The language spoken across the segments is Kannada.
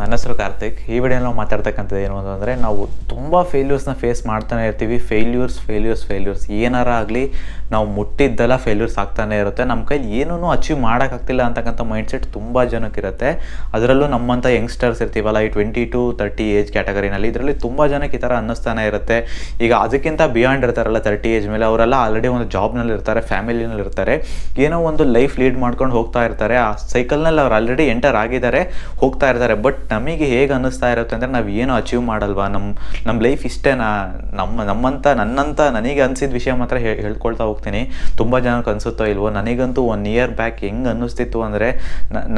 ನನ್ನ ಹೆಸರು ಕಾರ್ತಿಕ್. ಈ ವಿಡಿಯೋ ನಾವು ಮಾತಾಡ್ತಕ್ಕಂಥದ್ದು ಏನು ಅಂತಂದರೆ ನಾವು ತುಂಬ ಫೇಲ್ಯೂರ್ಸ್ನ ಫೇಸ್ ಮಾಡ್ತಾನೆ ಇರ್ತೀವಿ. ಫೇಲ್ಯೂರ್ಸ್ ಫೇಲ್ಯೂರ್ಸ್ ಫೇಲ್ಯೂರ್ಸ್ ಏನಾರ ಆಗಲಿ, ನಾವು ಮುಟ್ಟಿದ್ದೆಲ್ಲ ಫೇಲ್ಯೂರ್ಸ್ ಆಗ್ತಾನೆ ಇರುತ್ತೆ. ನಮ್ಮ ಕೈಲಿ ಏನೂ ಅಚೀವ್ ಮಾಡೋಕ್ಕಾಗ್ತಿಲ್ಲ ಅಂತಕ್ಕಂಥ ಮೈಂಡ್ಸೆಟ್ ತುಂಬ ಜನಕ್ಕಿರುತ್ತೆ. ಅದರಲ್ಲೂ ನಮ್ಮಂಥ ಯಂಗ್ಸ್ಟರ್ಸ್ ಇರ್ತೀವಲ್ಲ, ಈ ಟ್ವೆಂಟಿ ಟು ತರ್ಟಿ ಏಜ್ ಕ್ಯಾಟಗರಿನಲ್ಲಿ ಇದರಲ್ಲಿ ತುಂಬ ಜನಕ್ಕೆ ಈ ಥರ ಅನ್ನಿಸ್ತಾನೆ ಇರುತ್ತೆ. ಈಗ ಅದಕ್ಕಿಂತ ಬಿಯಾಂಡ್ ಇರ್ತಾರಲ್ಲ ತರ್ಟಿ ಏಜ್ ಮೇಲೆ ಅವರೆಲ್ಲ ಆಲ್ರೆಡಿ ಒಂದು ಜಾಬ್ನಲ್ಲಿ ಇರ್ತಾರೆ ಫ್ಯಾಮಿಲಿನಲ್ಲಿ ಇರ್ತಾರೆ. ಏನೋ ಒಂದು ಲೈಫ್ ಲೀಡ್ ಮಾಡ್ಕೊಂಡು ಹೋಗ್ತಾ ಇರ್ತಾರೆ. ಆ ಸೈಕಲ್ನಲ್ಲಿ ಅವ್ರು ಆಲ್ರೆಡಿ ಎಂಟರ್ ಆಗಿದ್ದಾರೆ, ಹೋಗ್ತಾ ಇರ್ತಾರೆ ಬಟ್ ನಮಗೆ ಹೇಗೆ ಅನ್ನಿಸ್ತಾ ಇರುತ್ತೆ ಅಂದರೆ ನಾವು ಏನು ಅಚೀವ್ ಮಾಡಲ್ವಾ? ನಮ್ಮ ನಮ್ಮ ಲೈಫ್ ಇಷ್ಟೇನಾ? ನಮ್ಮ ನಮ್ಮಂಥ ನನ್ನಂಥ ನನಗೆ ಅನಿಸಿದ ವಿಷಯ ಮಾತ್ರ ಹೇಳ್ಕೊಳ್ತಾ ಹೋಗ್ತೀನಿ. ತುಂಬ ಜನಕ್ಕೆ ಅನಿಸುತ್ತೋ ಇಲ್ವೋ? ನನಗಂತೂ ಒನ್ ಇಯರ್ ಬ್ಯಾಕ್ ಹೆಂಗೆ ಅನ್ನಿಸ್ತಿತ್ತು ಅಂದರೆ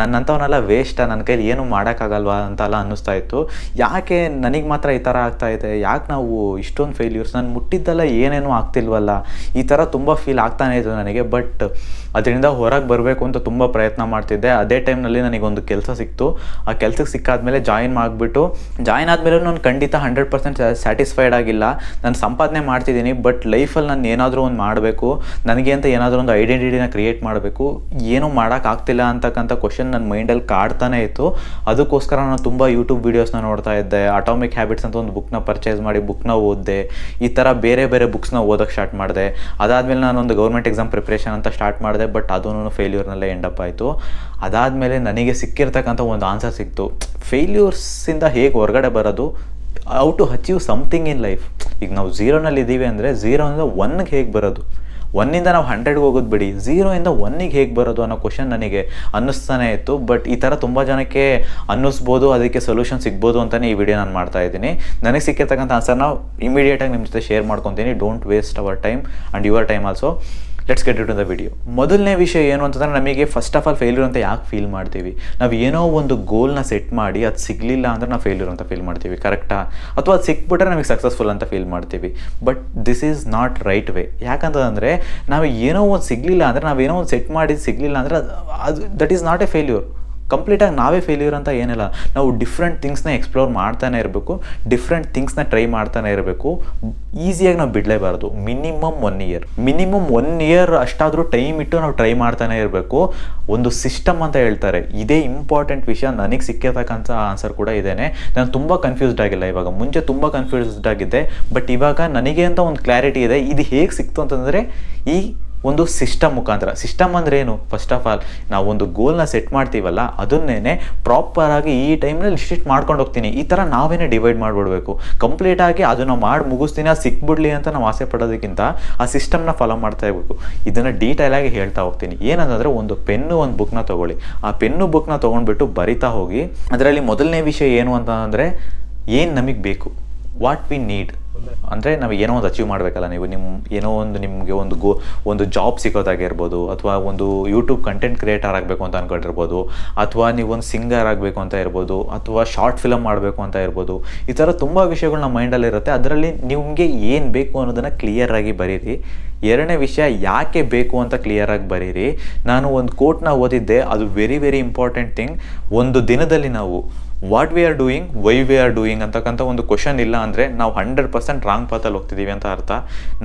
ನನ್ನಂಥವನ್ನೆಲ್ಲ ವೇಸ್ಟಾ ನನ್ನ ಕೈಲಿ ಏನು ಮಾಡೋಕ್ಕಾಗಲ್ವಾ ಅಂತೆಲ್ಲ ಅನ್ನಿಸ್ತಾ ಇತ್ತು. ಯಾಕೆ ನನಗೆ ಮಾತ್ರ ಈ ಥರ ಆಗ್ತಾ ಇದೆ? ಯಾಕೆ ನಾವು ಇಷ್ಟೊಂದು ಫೇಲ್ಯೂರ್ಸ್ ನಾನು ಮುಟ್ಟಿದ್ದೆಲ್ಲ ಏನೇನೂ ಆಗ್ತಿಲ್ವಲ್ಲ? ಈ ಥರ ತುಂಬ ಫೀಲ್ ಆಗ್ತಾನೆ ಇತ್ತು ನನಗೆ ಬಟ್ ಅದರಿಂದ ಹೊರಗೆ ಬರಬೇಕು ಅಂತ ತುಂಬ ಪ್ರಯತ್ನ ಮಾಡ್ತಿದ್ದೆ. ಅದೇ ಟೈಮ್ನಲ್ಲಿ ನನಗೊಂದು ಕೆಲಸ ಸಿಕ್ತು. ಆ ಕೆಲಸಕ್ಕೆ ಸಿಕ್ಕಾದ್ಮೇಲೆ ಜಾಯಿನ್ ಮಾಡಿಬಿಟ್ಟು, ಜಾಯಿನ್ ಆದಮೇಲೆ ನಾನು ಖಂಡಿತ ಹಂಡ್ರೆಡ್ ಪರ್ಸೆಂಟ್ ಸ್ಯಾಟಿಸ್ಫೈಡ್ ಆಗಿಲ್ಲ. ನಾನು ಸಂಪಾದನೆ ಮಾಡ್ತಿದ್ದೀನಿ, ಬಟ್ ಲೈಫಲ್ಲಿ ನಾನು ಏನಾದರೂ ಒಂದು ಮಾಡಬೇಕು. ನನಗೆ ಅಂತ ಏನಾದರೂ ಒಂದು ಐಡೆಂಟಿಟಿನ ಕ್ರಿಯೇಟ್ ಮಾಡಬೇಕು. ಏನೂ ಮಾಡೋಕ್ಕಾಗ್ತಿಲ್ಲ ಅಂತಕ್ಕಂಥ ಕ್ವಶನ್ ನನ್ನ ಮೈಂಡಲ್ಲಿ ಕಾಡ್ತಾನೆ ಇತ್ತು. ಅದಕ್ಕೋಸ್ಕರ ನಾನು ತುಂಬ ಯೂಟ್ಯೂಬ್ ವೀಡಿಯೋಸ್ನ ನೋಡ್ತಾ ಇದ್ದೆ. ಅಟಾಮಿಕ್ ಹ್ಯಾಬಿಟ್ಸ್ ಅಂತ ಒಂದು ಬುಕ್ನ ಪರ್ಚೇಸ್ ಮಾಡಿ ಬುಕ್ನ ಓದಿದೆ. ಈ ಥರ ಬೇರೆ ಬೇರೆ ಬುಕ್ಸ್ನ ಓದೋಕ್ಕೆ ಸ್ಟಾರ್ಟ್ ಮಾಡಿದೆ. ಅದಾದಮೇಲೆ ಒಂದು ಗೌರ್ಮೆಂಟ್ ಎಕ್ಸಾಮ್ ಪ್ರಿಪ್ರೇಷನ್ ಅಂತ ಸ್ಟಾರ್ಟ್ ಮಾಡಿದೆ. ಬಟ್ ಅದೂ ಫೇಲ್ಯೂರ್ನಲ್ಲೇ ಎಂಡಪ್ ಆಯಿತು. ಅದಾದಮೇಲೆ ನನಗೆ ಸಿಕ್ಕಿರ್ತಕ್ಕಂಥ ಒಂದು ಆನ್ಸರ್ ಸಿಕ್ತು. ಫೇಲ್ಯೂರ್ಸಿಂದ ಹೇಗೆ ಹೊರಗಡೆ ಬರೋದು? How to achieve something in life ಈಗ ನಾವು ಝೀರೋನಲ್ಲಿ ಇದ್ದೀವಿ ಅಂದರೆ ಝೀರೋಯಿಂದ ಒನ್ಗೆ ಹೇಗೆ ಬರೋದು? ಒನ್ನಿಂದ ನಾವು ಹಂಡ್ರೆಡ್ಗೆ ಹೋಗೋದು ಬಿಡಿ. ಝೀರೋಯಿಂದ ಒನ್ನಿಗೆ ಹೇಗೆ ಬರೋದು ಅನ್ನೋ ಕ್ವಶನ್ ನನಗೆ ಅನ್ನಿಸ್ತಾನೆ ಇತ್ತು. ಬಟ್ ಈ ಥರ ತುಂಬ ಜನಕ್ಕೆ ಅನ್ನಿಸ್ಬೋದು, ಅದಕ್ಕೆ ಸೊಲ್ಯೂಷನ್ ಸಿಗ್ಬೋದು ಅಂತಲೇ ಈ ವಿಡಿಯೋ ನಾನು ಮಾಡ್ತಾ ಇದ್ದೀನಿ. ನನಗೆ ಸಿಕ್ಕಿರ್ತಕ್ಕಂಥ ಆನ್ಸರ್ನ ಇಮಿಡಿಯೇಟಾಗಿ ನಿಮ್ಮ ಜೊತೆ ಶೇರ್ ಮಾಡ್ಕೊತೀನಿ. Don't waste our time and your time also let's get it in the video ಮೊದಲನೇ ವಿಷಯ ಏನು ಅಂತಂದರೆ ನಮಗೆ ಫಸ್ಟ್ ಆಫ್ ಆಲ್ ಫೇಲ್ಯೂರ್ ಅಂತ ಯಾಕೆ ಫೀಲ್ ಮಾಡ್ತೀವಿ? ನಾವು ಏನೋ ಒಂದು ಗೋಲ್ನ ಸೆಟ್ ಮಾಡಿ ಅದು ಸಿಗಲಿಲ್ಲ ಅಂದರೆ ನಾವು ಫೇಲ್ಯೂರ್ ಅಂತ ಫೀಲ್ ಮಾಡ್ತೀವಿ ಕರೆಕ್ಟಾ ಅಥವಾ ಅದು ಸಿಕ್ಬಿಟ್ರೆ ನಮಗೆ ಸಕ್ಸಸ್ಫುಲ್ ಅಂತ ಫೀಲ್ ಮಾಡ್ತೀವಿ. But this is not right way ಯಾಕಂತಂದರೆ ನಾವು ಏನೋ ಒಂದು ಸಿಗಲಿಲ್ಲ ಅಂದರೆ ನಾವೇನೋ ಒಂದು ಸೆಟ್ ಮಾಡಿ ಸಿಗಲಿಲ್ಲ ಅಂದರೆ ಅದು that is not a failure ಕಂಪ್ಲೀಟಾಗಿ ನಾವೇ ಫೇಲ್ಯೂರ್ ಅಂತ ಏನಿಲ್ಲ. ನಾವು ಡಿಫ್ರೆಂಟ್ ಥಿಂಗ್ಸ್ನ ಎಕ್ಸ್ಪ್ಲೋರ್ ಮಾಡ್ತಾನೆ ಇರಬೇಕು ಡಿಫ್ರೆಂಟ್ ಥಿಂಗ್ಸ್ನ ಟ್ರೈ ಮಾಡ್ತಾನೆ ಇರಬೇಕು. ಈಸಿಯಾಗಿ ನಾವು ಬಿಡಲೇಬಾರ್ದು. Minimum one year minimum one year ಅಷ್ಟಾದರೂ time ಇಟ್ಟು ನಾವು ಟ್ರೈ ಮಾಡ್ತಾನೆ ಇರಬೇಕು. ಒಂದು ಸಿಸ್ಟಮ್ ಅಂತ ಹೇಳ್ತಾರೆ. ಇದೇ ಇಂಪಾರ್ಟೆಂಟ್ ವಿಷಯ ನನಗೆ ಸಿಕ್ಕಿರ್ತಕ್ಕಂಥ ಆನ್ಸರ್ ಕೂಡ ಇದೇನೆ. ನಾನು ತುಂಬ ಕನ್ಫ್ಯೂಸ್ಡ್ ಆಗಿಲ್ಲ ಇವಾಗ. ಮುಂಚೆ ತುಂಬ ಕನ್ಫ್ಯೂಸ್ಡ್ ಆಗಿದ್ದೆ. ಬಟ್ ಇವಾಗ ನನಗೆ ಅಂತ ಒಂದು ಕ್ಲಾರಿಟಿ ಇದೆ. ಇದು ಹೇಗೆ ಸಿಕ್ತು ಅಂತಂದರೆ, ಈ ಒಂದು ಸಿಸ್ಟಮ್ ಮುಖಾಂತರ. ಸಿಸ್ಟಮ್ ಅಂದ್ರೆ ಏನು? ಫಸ್ಟ್ ಆಫ್ ಆಲ್ ನಾವು ಒಂದು ಗೋಲ್ನ ಸೆಟ್ ಮಾಡ್ತೀವಲ್ಲ ಅದನ್ನೇ ಪ್ರಾಪರಾಗಿ ಈ ಟೈಮ್ನಲ್ಲಿ ಇಷ್ಟಿಷ್ಟು ಮಾಡ್ಕೊಂಡು ಹೋಗ್ತೀನಿ. ಈ ಥರ ನಾವೇನೇ ಡಿವೈಡ್ ಮಾಡಿಬಿಡ್ಬೇಕು. ಕಂಪ್ಲೀಟಾಗಿ ಅದನ್ನು ಮಾಡಿ ಮುಗಿಸ್ತೀನಿ, ಅದು ಸಿಕ್ಬಿಡ್ಲಿ ಅಂತ ನಾವು ಆಸೆ ಪಡೋದಕ್ಕಿಂತ ಆ ಸಿಸ್ಟಮ್ನ ಫಾಲೋ ಮಾಡ್ತಾ ಇರಬೇಕು. ಇದನ್ನು ಡೀಟೇಲಾಗಿ ಹೇಳ್ತಾ ಹೋಗ್ತೀನಿ. ಏನಂತಂದರೆ ಒಂದು ಪೆನ್ನು ಒಂದು ಬುಕ್ನ ತೊಗೊಳ್ಳಿ. ಆ ಪೆನ್ನು ಬುಕ್ನ ತೊಗೊಂಡ್ಬಿಟ್ಟು ಬರಿತಾ ಹೋಗಿ, ಅದರಲ್ಲಿ ಮೊದಲನೇ ವಿಷಯ ಏನು ಅಂತಂದರೆ, ಏನು ನಮಗೆ ಬೇಕು? ವಾಟ್ ವಿ ನೀಡ್ ಅಂದರೆ ನಾವು ಏನೋ ಒಂದು ಅಚೀವ್ ಮಾಡಬೇಕಲ್ಲ ನೀವು ನಿಮ್ಮ ಏನೋ ಒಂದು ನಿಮಗೆ ಒಂದು ಗೋ, ಒಂದು ಜಾಬ್ ಸಿಗೋದಾಗಿರ್ಬೋದು ಅಥವಾ ಒಂದು ಯೂಟ್ಯೂಬ್ ಕಂಟೆಂಟ್ ಕ್ರಿಯೇಟರ್ ಆಗಬೇಕು ಅಂತ ಅಂದ್ಕೊಂಡಿರ್ಬೋದು ಅಥವಾ ನೀವು ಒಂದು ಸಿಂಗರ್ ಆಗಬೇಕು ಅಂತ ಇರ್ಬೋದು, ಅಥವಾ ಶಾರ್ಟ್ ಫಿಲಮ್ ಮಾಡಬೇಕು ಅಂತ ಇರ್ಬೋದು, ಈ ಥರ ತುಂಬ ವಿಷಯಗಳು ನಮ್ಮ ಮೈಂಡಲ್ಲಿ ಇರುತ್ತೆ ಅದರಲ್ಲಿ ನಿಮಗೆ ಏನು ಬೇಕು ಅನ್ನೋದನ್ನು ಕ್ಲಿಯರಾಗಿ ಬರೀರಿ. ಎರಡನೇ ವಿಷಯ ಯಾಕೆ ಬೇಕು ಅಂತ ಕ್ಲಿಯರಾಗಿ ಬರೀರಿ. ನಾನು ಒಂದು ಕೋಟ್ನ ಓದಿದ್ದೆ, ಅದು ವೆರಿ ವೆರಿ ಇಂಪಾರ್ಟೆಂಟ್ ಥಿಂಗ್ ಒಂದು ದಿನದಲ್ಲಿ ನಾವು what we are doing why we are doing ಅಂತಕ್ಕಂಥ ಒಂದು ಕ್ವಶನ್ ಇಲ್ಲ ಅಂದರೆ ನಾವು ಹಂಡ್ರೆಡ್ ಪರ್ಸೆಂಟ್ ರಾಂಗ್ ಪಾತಲ್ಲಿ ಹೋಗ್ತಿದ್ದೀವಿ ಅಂತ ಅರ್ಥ.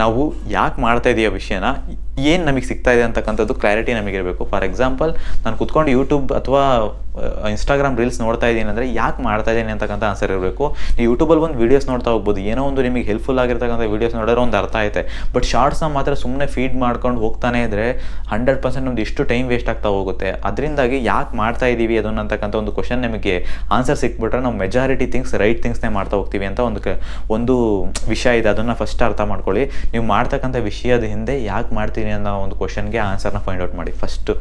ನಾವು ಯಾಕೆ ಮಾಡ್ತಾ ಇದೀವಿ ಆ ವಿಷಯನ? ಏನು ನಮಗೆ ಸಿಗ್ತಾ ಇದೆ ಅಂತಕ್ಕಂಥದ್ದು ಕ್ಲಾರಿಟಿ ನಮಗಿರಬೇಕು. ಫಾರ್ ಎಕ್ಸಾಂಪಲ್ ನಾನು ಕುತ್ಕೊಂಡು ಯೂಟ್ಯೂಬ್ ಅಥವಾ ಇನ್ಸ್ಟಾಗ್ರಾಮ್ ರೀಲ್ಸ್ ನೋಡ್ತಾ ಇದ್ದೀನಿ ಅಂದರೆ ಯಾಕೆ ಮಾಡ್ತಾ ಇದ್ದೀನಿ ಅಂತಕ್ಕಂಥ ಆನ್ಸರ್ ಇರಬೇಕು. ನೀವು ಯೂಟ್ಯೂಬಲ್ಲಿ ಒಂದು ವೀಡಿಯೋಸ್ ನೋಡ್ತಾ ಹೋಗ್ಬೋದು. ಏನೋ ಒಂದು ನಿಮಗೆ ಹೆಲ್ಪ್ಫುಲ್ ಆಗಿರ್ತಕ್ಕಂಥ ವೀಡಿಯೋಸ್ ನೋಡಿದ್ರೆ ಒಂದು ಅರ್ಥ ಐತೆ. ಬಟ್ ಶಾರ್ಟ್ಸ್ನ ಮಾತ್ರ ಸುಮ್ಮನೆ ಫೀಡ್ ಮಾಡ್ಕೊಂಡು ಹೋಗ್ತಾನೆ ಇದ್ದರೆ ಹಂಡ್ರೆಡ್ ಪರ್ಸೆಂಟ್ ನಮ್ದು ಇಷ್ಟು ಟೈಮ್ ವೇಸ್ಟ್ ಆಗ್ತಾ ಹೋಗುತ್ತೆ. ಅದರಿಂದಾಗಿ ಯಾಕೆ ಮಾಡ್ತಾ ಇದ್ದೀವಿ ಅದನ್ನಂತಕ್ಕಂಥ ಒಂದು ಕ್ವಶನ್ ನಿಮಗೆ ಆನ್ಸರ್ ಸಿಕ್ಬಿಟ್ರೆ ನಾವು ಮೆಜಾರಿಟಿ ಥಿಂಗ್ಸ್ ರೈಟ್ ಥಿಂಗ್ಸ್ನೇ ಮಾಡ್ತಾ ಹೋಗ್ತೀವಿ ಅಂತ ಒಂದು ಒಂದು ವಿಷಯ ಇದೆ. ಅದನ್ನು ಫಸ್ಟ್ ಅರ್ಥ ಮಾಡ್ಕೊಳ್ಳಿ. ನೀವು ಮಾಡ್ತಕ್ಕಂಥ ವಿಷಯದ ಹಿಂದೆ ಯಾಕೆ ಮಾಡ್ತೀನಿ ಅನ್ನೋ ಒಂದು ಕ್ವಶನ್ಗೆ ಆನ್ಸರ್ನ ಫೈಂಡ್ ಔಟ್ ಮಾಡಿ. ಫಸ್ಟು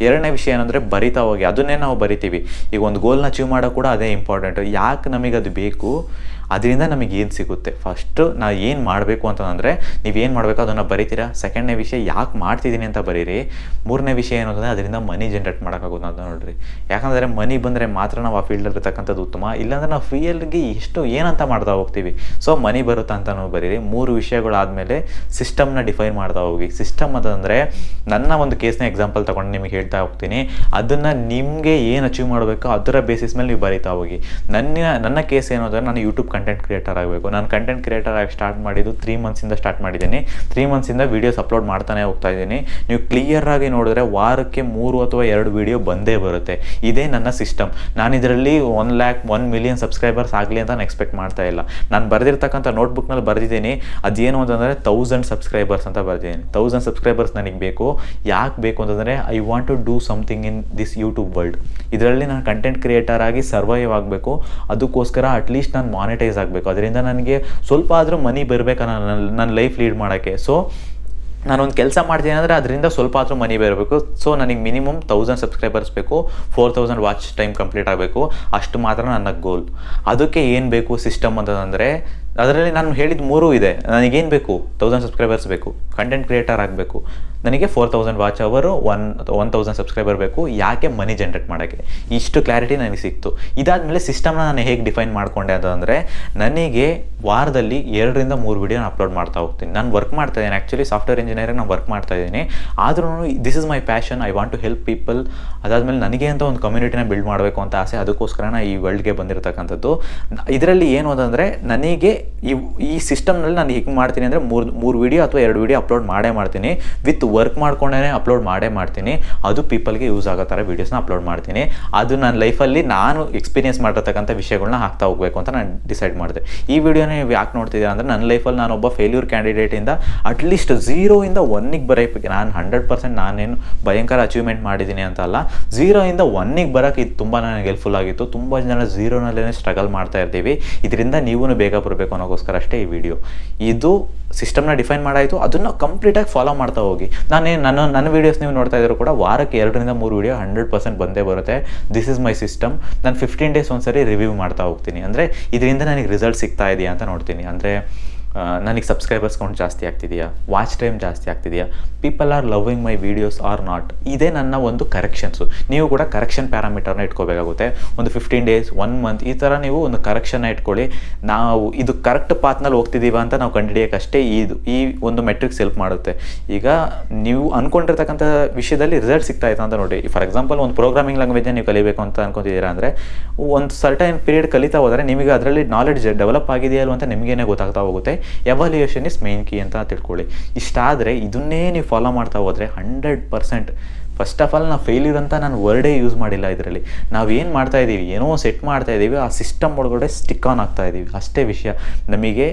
ಎರಡನೇ ವಿಷಯ ಏನಂದರೆ ಬರಿತಾ ಹೋಗಿ, ಅದನ್ನೇ ನಾವು ಬರಿತೀವಿ. ಈಗ ಒಂದು ಗೋಲ್ನ ಅಚೀವ್ ಮಾಡೋ ಕೂಡ ಅದೇ ಇಂಪಾರ್ಟೆಂಟು ಯಾಕೆ ನಮಗೆ ಅದು ಬೇಕು? ಅದರಿಂದ ನಮಗೆ ಏನು ಸಿಗುತ್ತೆ? ಫಸ್ಟು ನಾವು ಏನು ಮಾಡಬೇಕು ಅಂತಂದರೆ ಏನು ಮಾಡಬೇಕು ಅದನ್ನು ಬರೀತೀರಾ? ಸೆಕೆಂಡ್ನೇ ವಿಷಯ ಯಾಕೆ ಮಾಡ್ತಿದ್ದೀನಿ ಅಂತ ಬರೀರಿ. ಮೂರನೇ ವಿಷಯ ಏನು ಅಂತಂದರೆ, ಅದರಿಂದ ಮನಿ ಜನ್ರೇಟ್ ಮಾಡೋಕ್ಕಾಗೋದು ಅಂತ ನೋಡ್ರಿ. ಯಾಕಂದರೆ ಮನಿ ಬಂದರೆ ಮಾತ್ರ ನಾವು ಆ ಫೀಲ್ಡಲ್ಲಿ ಇರ್ತಕ್ಕಂಥದ್ದು ಉತ್ತಮ. ಇಲ್ಲಾಂದರೆ ನಾವು ಫ್ರೀಯಲ್ಗೆ ಎಷ್ಟು ಏನಂತ ಮಾಡ್ತಾ ಹೋಗ್ತೀವಿ. ಸೊ ಮನಿ ಬರುತ್ತಾ ಅಂತ ನಾವು ಬರೀರಿ. ಮೂರು ವಿಷಯಗಳಾದಮೇಲೆ ಸಿಸ್ಟಮ್ನ ಡಿಫೈನ್ ಮಾಡ್ತಾ ಹೋಗಿ. ಸಿಸ್ಟಮ್ ಅಂತಂದರೆ, ನನ್ನ ಒಂದು ಕೇಸ್ನ ಎಕ್ಸಾಂಪಲ್ ತೊಗೊಂಡು ನಿಮಗೆ ಹೇಳ್ತಾ ಹೋಗ್ತೀನಿ. ಅದನ್ನು ನಿಮಗೆ ಏನು ಅಚೀವ್ ಮಾಡಬೇಕು ಅದರ ಬೇಸಿಸ್ ಮೇಲೆ ನೀವು ಬರೀತಾ ಹೋಗಿ. ನನ್ನ ನನ್ನ ಕೇಸ್ ಏನು ಅಂದರೆ ನಾನು ಯೂಟ್ಯೂಬ್ ಕಂಟೆಂಟ್ ಕ್ರಿಯೇಟರ್ ಆಗಬೇಕು. ನಾನು ಕಂಟೆಂಟ್ ಕ್ರಿಯೇಟರ್ ಆಗಿ ಸ್ಟಾರ್ಟ್ ಮಾಡಿದ್ದು ತ್ರೀ ಮಂತ್ಸಿಂದ ಸ್ಟಾರ್ಟ್ ಮಾಡಿದ್ದೀನಿ. ತ್ರೀ ಮಂತ್ಸಿಂದ ವೀಡಿಯೋಸ್ ಅಪ್ಲೋಡ್ ಮಾಡ್ತಾನೆ ಹೋಗ್ತಾ ಇದ್ದೀನಿ. ನೀವು ಕ್ಲಿಯರ್ ಆಗಿ ನೋಡಿದ್ರೆ ವಾರಕ್ಕೆ ಮೂರು ಅಥವಾ ಎರಡು ವೀಡಿಯೋ ಬಂದೇ ಬರುತ್ತೆ. ಇದೇ ನನ್ನ ಸಿಸ್ಟಮ್ ನಾನು ಇದರಲ್ಲಿ one lakh one million subscribers ಆಗಲಿ ಅಂತ ನಾನು ಎಕ್ಸ್ಪೆಕ್ಟ್ ಮಾಡ್ತಾ ಇಲ್ಲ. ನಾನು ಬರೆದಿರ್ತಕ್ಕಂಥ ನೋಟ್ಬುಕ್ನಲ್ಲಿ ಬರೆದಿದ್ದೀನಿ. ಅದೇನು ಅಂತಂದರೆ ತೌಸಂಡ್ ಸಬ್ಸ್ಕ್ರೈಬರ್ಸ್ ಅಂತ ಬರೆದಿದ್ದೀನಿ. ತೌಸಂಡ್ ಸಬ್ಸ್ಕ್ರೈಬರ್ಸ್ ನನಗೆ ಬೇಕು. ಯಾಕೆ ಬೇಕು ಅಂತಂದರೆ I want to do something in this YouTube world ಇದರಲ್ಲಿ ನಾನು ಕಂಟೆಂಟ್ ಕ್ರಿಯೇಟರ್ ಆಗಿ ಸರ್ವೈವ್ ಆಗಬೇಕು. ಅದಕ್ಕೋಸ್ಕರ ಅಟ್ಲೀಸ್ಟ್ ನಾನು ಮಾನಿಟೈಸ್ ಆಗಬೇಕು. ಅದರಿಂದ ನನಗೆ ಸ್ವಲ್ಪ ಆದರೂ ಮನಿ ಬರಬೇಕು ನನ್ನ ನನ್ನ ಲೈಫ್ ಲೀಡ್ ಮಾಡೋಕ್ಕೆ. ಸೊ ನಾನೊಂದು ಕೆಲಸ ಮಾಡ್ತೀನಿ ಅಂದರೆ ಅದರಿಂದ ಸ್ವಲ್ಪ ಆದರೂ ಮನಿ ಬರಬೇಕು. ಸೊ ನನಗೆ ಮಿನಿಮಮ್ ತೌಸಂಡ್ ಸಬ್ಸ್ಕ್ರೈಬರ್ಸ್ ಬೇಕು. Four thousand watch time complete ಆಗಬೇಕು. ಅಷ್ಟು ಮಾತ್ರ ನನ್ನ ಗೋಲ್ ಅದಕ್ಕೆ ಏನು ಬೇಕು ಸಿಸ್ಟಮ್ ಅಂತಂದರೆ, ಅದರಲ್ಲಿ ನಾನು ಹೇಳಿದ ಮೂರೂ ಇದೆ. ನನಗೇನು ಬೇಕು? ತೌಸಂಡ್ ಸಬ್ಸ್ಕ್ರೈಬರ್ಸ್ ಬೇಕು. ಕಂಟೆಂಟ್ ಕ್ರಿಯೇಟರ್ ಆಗಬೇಕು. ನನಗೆ ಫೋರ್ ತೌಸಂಡ್ ವಾಚ್ ಅವರು ಒನ್ ಒನ್ ತೌಸಂಡ್ ಸಬ್ಸ್ಕ್ರೈಬರ್ ಬೇಕು. ಯಾಕೆ ಮನಿ ಜನ್ರೇಟ್ ಮಾಡೋಕ್ಕೆ? ಇಷ್ಟು ಕ್ಲಾರಿಟಿ ನನಗೆ ಸಿಕ್ತು. ಇದಾದಮೇಲೆ ಸಿಸ್ಟಮ್ನ ನಾನು ಹೇಗೆ ಡಿಫೈನ್ ಮಾಡ್ಕೊಂಡೆ ಅಂತಂದರೆ, ನನಗೆ ವಾರದಲ್ಲಿ ಎರಡರಿಂದ ಮೂರು ವೀಡಿಯೋನ ಅಪ್ಲೋಡ್ ಮಾಡ್ತಾ ಹೋಗ್ತೀನಿ. ನಾನು ವರ್ಕ್ ಮಾಡ್ತಾ ಇದ್ದೀನಿ. ಆ್ಯಕ್ಚುಲಿ ಸಾಫ್ಟ್ವೇರ್ ಇಂಜಿನಿಯರಿಂಗ್ ನಾನು ವರ್ಕ್ ಮಾಡ್ತಾ ಇದ್ದೀನಿ. ಆದ್ರೂ this is my passion I want to help people ಅದಾದಮೇಲೆ ನನಗೆ ಅಂತ ಒಂದು ಕಮ್ಯುನಿಟಿನ ಬಿಲ್ಡ್ ಮಾಡಬೇಕು ಅಂತ ಆಸೆ, ಅದಕ್ಕೋಸ್ಕರ ನಾನು ಈ ವರ್ಲ್ಡ್ಗೆ ಬಂದಿರತಕ್ಕಂಥದ್ದು. ಇದರಲ್ಲಿ ಏನು ಅಂತಂದರೆ, ನನಗೆ ಈ ಈ ಸಿಸ್ಟಮ್ನಲ್ಲಿ ನಾನು ಹಿಂಗೆ ಮಾಡ್ತೀನಿ ಅಂದರೆ ಮೂರು ಮೂರು ವೀಡಿಯೋ ಅಥವಾ ಎರಡು ವೀಡಿಯೋ ಅಪ್ಲೋಡ್ ಮಾಡೇ ಮಾಡ್ತೀನಿ. ವಿತ್ ವರ್ಕ್ ಮಾಡ್ಕೊಂಡೇ ಅಪ್ಲೋಡ್ ಮಾಡೇ ಮಾಡ್ತೀನಿ. ಅದು ಪೀಪಲ್ಗೆ ಯೂಸ್ ಆಗೋ ಥರ ವೀಡಿಯೋಸ್ನ ಅಪ್ಲೋಡ್ ಮಾಡ್ತೀನಿ. ಅದು ನನ್ನ ಲೈಫಲ್ಲಿ ನಾನು ಎಕ್ಸ್ಪೀರಿಯನ್ಸ್ ಮಾಡಿರ್ತಕ್ಕಂಥ ವಿಷಯಗಳನ್ನ ಹಾಕ್ತಾ ಹೋಗಬೇಕು ಅಂತ ನಾನು ಡಿಸೈಡ್ ಮಾಡಿದೆ. ಈ ವಿಡಿಯೋನ ನೀವು ಯಾಕೆ ನೋಡ್ತಿದ್ದೀರಾ ಅಂದರೆ ನನ್ನ ಲೈಫಲ್ಲಿ ನಾನು ಒಬ್ಬ ಫೇಲ್ಯೂರ್ ಕ್ಯಾಂಡಿಡೇಟಿಂದ ಅಟ್ಲೀಸ್ಟ್ ಝೀರೋಯಿಂದ ಒನ್ನಿಗೆ ಬರೋಕ್ಕೆ ನಾನು ಹಂಡ್ರೆಡ್ ಪರ್ಸೆಂಟ್ ನಾನೇನು ಭಯಂಕರ ಅಚೀವ್ಮೆಂಟ್ ಮಾಡಿದ್ದೀನಿ ಅಂತ ಅಲ್ಲ. ಝೀರೋಯಿಂದ ಒನ್ನಿಗೆ ಬರೋಕ್ಕೆ ಇದು ತುಂಬ ನನಗೆ ಹೆಲ್ಪ್ಫುಲ್ ಆಗಿತ್ತು. ತುಂಬ ಜನ ಝೀರೋನಲ್ಲೇ ಸ್ಟ್ರಗಲ್ ಮಾಡ್ತಾ ಇರ್ತೀವಿ. ಇದರಿಂದ ನೀವೂ ಬೇಗ ಬರಬೇಕು ಅನ್ನೋಕ್ಕೋಸ್ಕರ ಅಷ್ಟೇ ಈ ವಿಡಿಯೋ ಇದು ಸಿಸ್ಟಮ್ನ ಡಿಫೈನ್ ಮಾಡಾಯಿತು, ಅದನ್ನು ಕಂಪ್ಲೀಟಾಗಿ ಫಾಲೋ ಮಾಡ್ತಾ ಹೋಗಿ. ನಾನೇ ನನ್ನ ನನ್ನ ವೀಡಿಯೋಸ್ ನೀವು ನೋಡ್ತಾ ಇದ್ರು ಕೂಡ ವಾರಕ್ಕೆ ಎರಡರಿಂದ ಮೂರು ವೀಡಿಯೋ ಹಂಡ್ರೆಡ್ ಪರ್ಸೆಂಟ್ ಬಂದೇ ಬರುತ್ತೆ. ದಿಸ್ ಇಸ್ ಮೈ ಸಿಸ್ಟಮ್ ನಾನು ಫಿಫ್ಟೀನ್ ಡೇಸ್ ಒಂದ್ಸರಿ ರಿವ್ಯೂ ಮಾಡ್ತಾ ಹೋಗ್ತೀನಿ. ಅಂದರೆ, ಇದರಿಂದ ನನಗೆ ರಿಸಲ್ಟ್ ಸಿಗ್ತಾ ಇದೆಯಾ ಅಂತ ನೋಡ್ತೀನಿ. ಅಂದರೆ ನನಗೆ ಸಬ್ಸ್ಕ್ರೈಬರ್ಸ್ ಕೌಂಟ್ ಜಾಸ್ತಿ ಆಗ್ತಿದೆಯಾ? ವಾಚ್ ಟೈಮ್ ಜಾಸ್ತಿ ಆಗ್ತಿದೆಯಾ? People are loving my videos are not ಇದೇ ನನ್ನ ಒಂದು ಕರೆಕ್ಷನ್ಸು ನೀವು ಕೂಡ ಕರೆಕ್ಷನ್ ಪ್ಯಾರಾಮೀಟರ್ನ ಇಟ್ಕೋಬೇಕಾಗುತ್ತೆ. ಒಂದು ಫಿಫ್ಟೀನ್ ಡೇಸ್ ಒನ್ ಮಂತ್ ಈ ಥರ ನೀವು ಒಂದು ಕರೆಕ್ಷನ್ನ ಇಟ್ಕೊಳ್ಳಿ. ನಾವು ಇದು ಕರೆಕ್ಟ್ ಪಾತ್ನಲ್ಲಿ ಹೋಗ್ತಿದ್ದೀವ ಅಂತ ನಾವು ಕಂಡುಹಿಡಿಯೋಕ್ಕಷ್ಟೇ ಇದು, ಈ ಒಂದು ಮೆಟ್ರಿಕ್ಸ್ ಹೆಲ್ಪ್ ಮಾಡುತ್ತೆ. ಈಗ ನೀವು ಅಂದ್ಕೊಂಡಿರ್ತಕ್ಕಂಥ ವಿಷಯದಲ್ಲಿ ರಿಸಲ್ಟ್ ಸಿಗ್ತಾ ಇದೆ ಅಂತ ನೋಡಿ. ಫಾರ್ ಎಕ್ಸಾಂಪಲ್ ಒಂದು ಪ್ರೋಗ್ರಾಮಿಂಗ್ ಲ್ಯಾಂಗ್ವೇಜ್ನ ನೀವು ಕಲಿಬೇಕು ಅಂತ ಅನ್ಕೊತಿದ್ದೀರಾ ಅಂದರೆ, ಒಂದು ಸರ್ಟೈನ್ ಪೀರಿಯಡ್ ಕಲಿತಾ ಹೋದರೆ ನಿಮಗೆ ಅದರಲ್ಲಿ ನಾಲೆಡ್ಜ್ ಡೆವಲಪ್ ಆಗಿದೆಯಲ್ವ ಅಂತ ನಿಮಗೇನೆ ಗೊತ್ತಾಗ್ತಾ ಹೋಗುತ್ತೆ. ಎವಾಲ್ಯೂಯೇಷನ್ ಇಸ್ ಮೇನ್ ಕೀ ಅಂತ ತಿಳ್ಕೊಳ್ಳಿ. ಇಷ್ಟಾದರೆ ಇದನ್ನೇ ನೀವು ಫಾಲೋ ಮಾಡ್ತಾ ಹೋದರೆ hundred percent first of all ನಾವು ಫೇಲ್ಯೂರ್ ಅಂತ ನಾನು ವರ್ಡೇ ಯೂಸ್ ಮಾಡಿಲ್ಲ ಇದರಲ್ಲಿ. ನಾವು ಏನು ಮಾಡ್ತಾ ಇದ್ದೀವಿ ಏನೋ ಸೆಟ್ ಮಾಡ್ತಾ ಇದ್ದೀವಿ ಆ ಸಿಸ್ಟಮ್ ಒಳಗಡೆ ಸ್ಟಿಕ್ ಆನ್ ಆಗ್ತಾ ಇದ್ದೀವಿ ಅಷ್ಟೇ ವಿಷಯ. ನಮಗೆ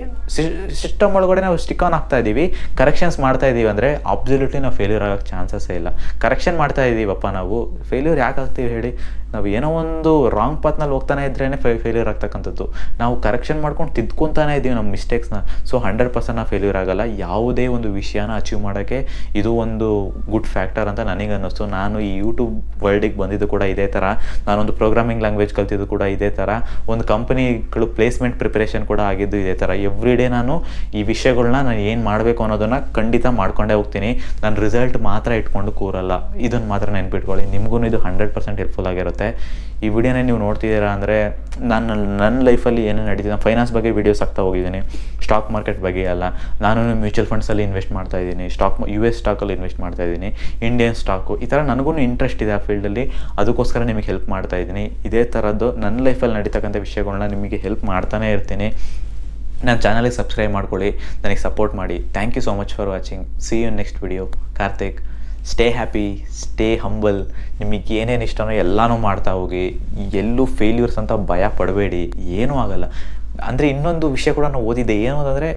ಸಿಸ್ಟಮ್ ಒಳಗಡೆ ನಾವು ಸ್ಟಿಕ್ ಆನ್ ಆಗ್ತಾ ಇದ್ದೀವಿ ಕರೆಕ್ಷನ್ಸ್ ಮಾಡ್ತಾ ಇದ್ದೀವಿ ಅಂದರೆ ಅಬ್ಸಲ್ಯೂಟ್ಲಿ ನಾವು ಫೇಲ್ಯೂರ್ ಆಗೋಕ್ಕೆ ಚಾನ್ಸಸ್ಸೇ ಇಲ್ಲ. ಕರೆಕ್ಷನ್ ಮಾಡ್ತಾ ಇದ್ದೀವಪ್ಪ ನಾವು. ಫೇಲ್ಯೂರ್ ಯಾಕೆ ಆಗ್ತೀವಿ ಹೇಳಿ? ನಾವು ಏನೋ ಒಂದು ರಾಂಗ್ ಪಾತ್ನಲ್ಲಿ ಹೋಗ್ತಾನೆ ಇದ್ರೇ ಫೇ ಫೇಲ್ಯೂರ್ ಆಗ್ತಕ್ಕಂಥದ್ದು. ನಾವು ಕರೆಕ್ಷನ್ ಮಾಡ್ಕೊಂಡು ತಿದ್ಕೊತಾನೆ ಇದ್ದೀವಿ ನಮ್ಮ ಮಿಸ್ಟೇಕ್ಸ್ನ ಸೊ ಹಂಡ್ರೆಡ್ ಪರ್ಸೆಂಟ್ ನಾವು ಫೇಲ್ಯೂರ್ ಆಗೋಲ್ಲ. ಯಾವುದೇ ಒಂದು ವಿಷಯನ ಅಚೀವ್ ಮಾಡೋಕ್ಕೆ ಇದು ಒಂದು ಗುಡ್ ಫ್ಯಾಕ್ಟರ್ ಅಂತ ನನಗೆ ಅನ್ನಿಸ್ತು. ನಾನು ಈ ಯೂಟ್ಯೂಬ್ ವರ್ಲ್ಡಿಗೆ ಬಂದಿದ್ದು ಕೂಡ ಇದೇ ಥರ ನಾನೊಂದು ಪ್ರೋಗ್ರಾಮಿಂಗ್ ಲ್ಯಾಂಗ್ವೇಜ್ ಕಲ್ತಿದ್ದು ಕೂಡ ಇದೇ ಥರ ಒಂದು ಕಂಪ್ನಿಗಳು ಪ್ಲೇಸ್ಮೆಂಟ್ ಪ್ರಿಪರೇಷನ್ ಕೂಡ ಆಗಿದ್ದು ಇದೇ ಥರ ಎವ್ರಿ ಡೇ ನಾನು ಈ ವಿಷಯಗಳನ್ನ ನಾನು ಏನು ಮಾಡಬೇಕು ಅನ್ನೋದನ್ನು ಖಂಡಿತ ಮಾಡ್ಕೊಂಡೇ ಹೋಗ್ತೀನಿ. ನಾನು ರಿಸಲ್ಟ್ ಮಾತ್ರ ಇಟ್ಕೊಂಡು ಕೂರಲ್ಲ. ಇದನ್ನು ಮಾತ್ರ ನೆನ್ಪಿಟ್ಕೊಳ್ಳಿ. ನಿಮಗೂ ಇದು ಹಂಡ್ರೆಡ್ ಪರ್ಸೆಂಟ್ ಹೆಲ್ಪ್ಫುಲ್ ಆಗಿರುತ್ತೆ. ಈ ವಿಡಿಯೋನೇ ನೀವು ನೋಡ್ತಿದ್ದೀರಾ ಅಂದರೆ ನಾನು ನನ್ನ ಲೈಫಲ್ಲಿ ಏನೇನು ನಡೀತಿದೆ ಫೈನಾನ್ಸ್ ಬಗ್ಗೆ ವೀಡಿಯೋಸ್ ಆಗ್ತಾ ಹೋಗಿದ್ದೀನಿ. ಸ್ಟಾಕ್ ಮಾರ್ಕೆಟ್ ಬಗ್ಗೆ ಅಲ್ಲ. ನಾನು ಮ್ಯೂಚುವಲ್ ಫಂಡ್ಸಲ್ಲಿ ಇನ್ವೆಸ್ಟ್ ಮಾಡ್ತಾ ಇದ್ದೀನಿ. ಸ್ಟಾಕ್ ಯು ಎಸ್ ಸ್ಟಾಕಲ್ಲಿ ಇನ್ವೆಸ್ಟ್ ಮಾಡ್ತಾ ಇದ್ದೀನಿ. ಇಂಡಿಯನ್ ಸ್ಟಾಕು ಈ ಥರ ನನಗೂ ಇಂಟ್ರೆಸ್ಟ್ ಇದೆ ಆ ಫೀಲ್ಡಲ್ಲಿ ಅದಕ್ಕೋಸ್ಕರ ನಿಮಗೆ ಹೆಲ್ಪ್ ಮಾಡ್ತಾ ಇದ್ದೀನಿ. ಇದೇ ಥರದ್ದು ನನ್ನ ಲೈಫಲ್ಲಿ ನಡೀತಕ್ಕಂಥ ವಿಷಯಗಳನ್ನ ನಿಮಗೆ ಹೆಲ್ಪ್ ಮಾಡ್ತಾನೆ ಇರ್ತೀನಿ. ನನ್ನ ಚಾನಲಿಗೆ ಸಬ್ಸ್ಕ್ರೈಬ್ ಮಾಡ್ಕೊಳ್ಳಿ. ನನಗೆ ಸಪೋರ್ಟ್ ಮಾಡಿ. Thank you so much for watching see you next video Karthik stay happy stay humble ನಿಮಗೆ ಏನೇನು ಇಷ್ಟನೋ ಎಲ್ಲನೂ ಮಾಡ್ತಾ ಹೋಗಿ, ಎಲ್ಲೂ ಫೇಲ್ಯೂರ್ಸ್ ಅಂತ ಭಯ ಪಡಬೇಡಿ, ಏನೂ ಆಗಲ್ಲ. ಅಂದರೆ ಇನ್ನೊಂದು ವಿಷಯ ಕೂಡ ನಾವು ಓದಿದ್ದೆ, ಏನು ಅಂತಂದರೆ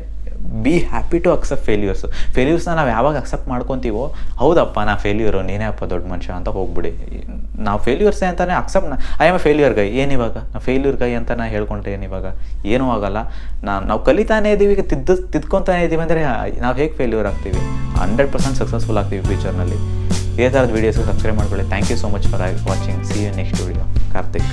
be happy to accept failures ಫೇಲ್ಯೂರ್ಸ್ನ ನಾವು ಯಾವಾಗ ಅಕ್ಸೆಪ್ಟ್ ಮಾಡ್ಕೊತೀವೋ, ಹೌದಪ್ಪ, ನಾ ಫೇಲ್ಯೂರು ನೀನೇ ಅಪ್ಪ ದೊಡ್ಡ ಮನುಷ್ಯ ಅಂತ ಹೋಗ್ಬಿಡಿ. ನಾವು ಫೇಲ್ಯೂರ್ಸೇ ಅಂತಲೇ accept I am a failure guy ಏನಿವಾಗ ನಾ ಫೇಲ್ಯೂರ್ ಗೈ ಅಂತ ನಾ ಹೇಳ್ಕೊಂಡ್ರೆ ಏನಿವಾಗ ಏನೂ ಆಗಲ್ಲ. ನಾ, ನಾವು ಕಲಿತಾನೇ ಇದ್ದೀವಿ ಈಗ ತಿದ್ದು, ತಿದ್ಕೊತಾನೇ ಇದ್ದೀವಿ ಅಂದರೆ, ನಾವು ಹೇಗೆ ಫೇಲ್ಯೂರ್ ಆಗ್ತೀವಿ? ಹಂಡ್ರೆಡ್ ಪರ್ಸೆಂಟ್ ಸಕ್ಸಸ್ಫುಲ್ ಆಗ್ತೀವಿ ಫ್ಯೂಚರ್ನಲ್ಲಿ ಇದೇ ಥರದ ವೀಡಿಯೋಸ್ಗೆ ಸಬ್ಸ್ಕ್ರೈಬ್ ಮಾಡ್ಕೊಳ್ಳಿ. Thank you so much for watching see you next video Karthik.